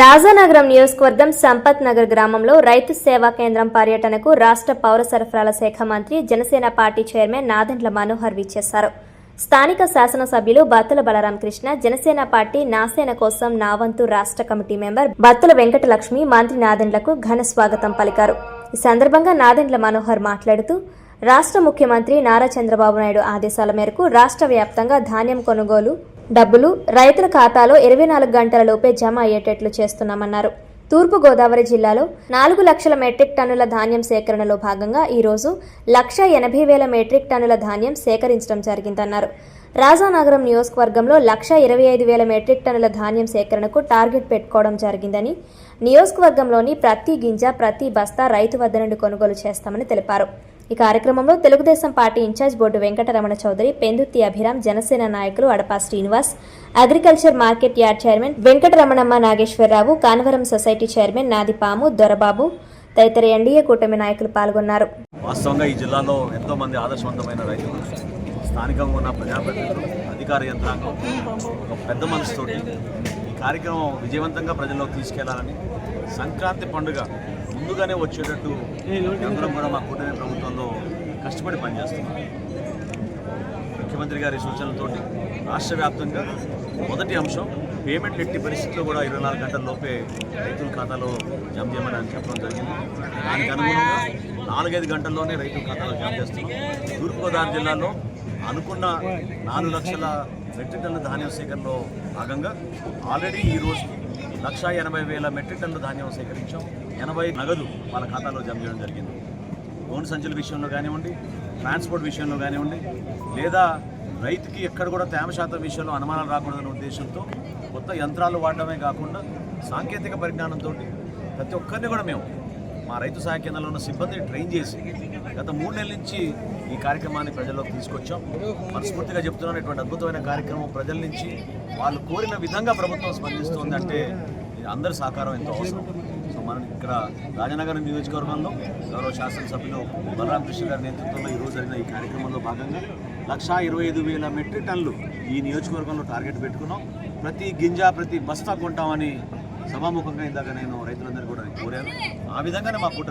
రాజానగరం నియోజకవర్గం సంపత్ నగర్ గ్రామంలో రైతు సేవా కేంద్రం పర్యటనకు రాష్ట్ర పౌర సరఫరాల శాఖ మంత్రి జనసేన పార్టీ చైర్మన్ నాదెండ్ల మనోహర్ విచ్చేశారు. స్థానిక శాసనసభ్యులు బత్తుల బలరాం కృష్ణ జనసేన పార్టీ నాసేన కోసం నావంతు రాష్ట్ర కమిటీ మెంబర్ బత్తుల వెంకటలక్ష్మి మంత్రి నాదెండ్లకు ఘన స్వాగతం పలికారు. ఈ సందర్భంగా నాదెండ్ల మనోహర్ మాట్లాడుతూ రాష్ట్ర ముఖ్యమంత్రి నారా చంద్రబాబు నాయుడు ఆదేశాల మేరకు రాష్ట్ర వ్యాప్తంగా ధాన్యం కొనుగోలు డబ్బులు రైతుల ఖాతాలో ఇరవై నాలుగు గంటలలోపే జమ అయ్యేటట్లు చేస్తున్నామన్నారు. తూర్పు గోదావరి జిల్లాలో నాలుగు లక్షల మెట్రిక్ టన్నుల ధాన్యం సేకరణలో భాగంగా ఈరోజు లక్ష ఎనభై వేల మెట్రిక్ టన్నుల ధాన్యం సేకరించడం జరిగిందన్నారు. రాజానగరం నియోజకవర్గంలో లక్ష ఇరవై ఐదు వేల మెట్రిక్ టన్నుల ధాన్యం సేకరణకు టార్గెట్ పెట్టుకోవడం జరిగిందని నియోజకవర్గంలోని ప్రతి గింజ ప్రతి బస్తా రైతు వద్ద నుండి కొనుగోలు చేస్తామని తెలిపారు. ఈ కార్యక్రమంలో తెలుగుదేశం పార్టీ ఇన్ఛార్జ్ బోర్డు వెంకటరమణ చౌదరి పెందుత్తి అభిరామ్ జనసేన నాయకులు Adapa Srinivas agriculture market yard chairman Venkataramanamma Nageswara Rao Kanavaram society chairman Nadipamu Dorababu తదితర ఎన్డీఏ కూటమి నాయకులు పాల్గొన్నారు. వాస్తవంగా ఈ జిల్లాలో ఎంతో మంది ఆదర్శవంతమైన రైతులు స్థానికంగా ఉన్న ప్రజాప్రతినిధులు అధికార యంత్రాంగం ఒక పెద్ద మనసుతోటి ఈ కార్యక్రమం విజయవంతంగా ప్రజల్లోకి తీసుకెళ్ళాలని సంక్రాంతి పండుగ ముందుగానే వచ్చేటట్టు అందరం కూడా మా కూటమి ప్రభుత్వంలో కష్టపడి పనిచేస్తున్నాం. ముఖ్యమంత్రి గారి సూచనలతో రాష్ట్ర వ్యాప్తంగా మొదటి అంశం పేమెంట్ ఎట్టి పరిస్థితుల్లో కూడా ఇరవై నాలుగు గంటల లోపే రైతుల ఖాతాలో జమ చేయమని అని చెప్పడం జరిగింది. దానికి అనుగుణంగా నాలుగైదు గంటల్లోనే రైతుల ఖాతాలో జమ చేస్తున్నాం. తూర్పుగోదావరి జిల్లాలో అనుకున్న నాలుగు లక్షల మెట్రిక్ టన్నుల ధాన్యం సేకరణలో భాగంగా ఆల్రెడీ ఈ రోజు లక్ష ఎనభై వేల మెట్రిక్ టన్నుల ధాన్యం సేకరించాం. ఎనభై నగదు వాళ్ళ ఖాతాలో జమ చేయడం జరిగింది. గోను సంచుల విషయంలో కానివ్వండి ట్రాన్స్పోర్ట్ విషయంలో కానివ్వండి లేదా రైతుకి ఎక్కడ కూడా తేమ శాతం విషయంలో అనుమానాలు రాకూడదనే ఉద్దేశంతో కొత్త యంత్రాలు వాడడమే కాకుండా సాంకేతిక పరిజ్ఞానంతో ప్రతి ఒక్కరిని కూడా మేము మా రైతు సహాయ కేంద్రంలో ఉన్న సిబ్బందిని ట్రైన్ చేసి గత మూడు నెలల నుంచి ఈ కార్యక్రమాన్ని ప్రజల్లోకి తీసుకొచ్చాం. మనస్ఫూర్తిగా చెప్తున్నాను ఇటువంటి అద్భుతమైన కార్యక్రమం ప్రజల నుంచి వాళ్ళు కోరిన విధంగా ప్రభుత్వం స్పందిస్తుంది అంటే అందరి సహకారం ఎంతో అవసరం. సో మనం ఇక్కడ రాజనగరం నియోజకవర్గంలో గౌరవ శాసనసభ్యులు బలరాం కృష్ణ గారి నేతృత్వంలో ఈరోజు జరిగిన ఈ కార్యక్రమంలో భాగంగా లక్షా ఇరవై ఐదు వేల మెట్రిక్ టన్నులు ఈ నియోజకవర్గంలో టార్గెట్ పెట్టుకున్నాం. ప్రతి గింజ ప్రతి బస్తా కొంటామని సభాముఖంగా ఇందాక నేను రైతులందరూ కూడా కోరాను. ఆ విధంగానే మా కూటమి